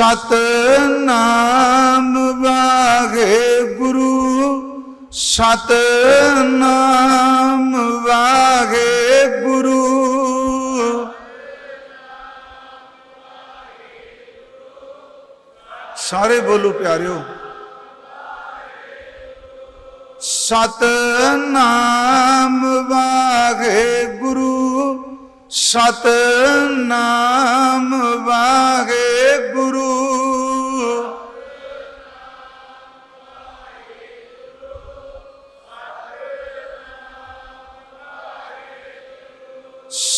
ਸਤ ਨਾਮ ਵਾਗੇ ਗੁਰੂ ਸਤ ਨਾਮ ਵਾਗੇ ਗੁਰੂ। ਸਾਰੇ ਬੋਲੋ ਪਿਆਰਿਓ। ਸਤ ਨਾਮ ਵਾਗੇ ਗੁਰੂ ਸਤ ਨਾਮ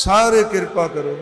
ਸਾਰੇ ਕਿਰਪਾ ਕਰੋ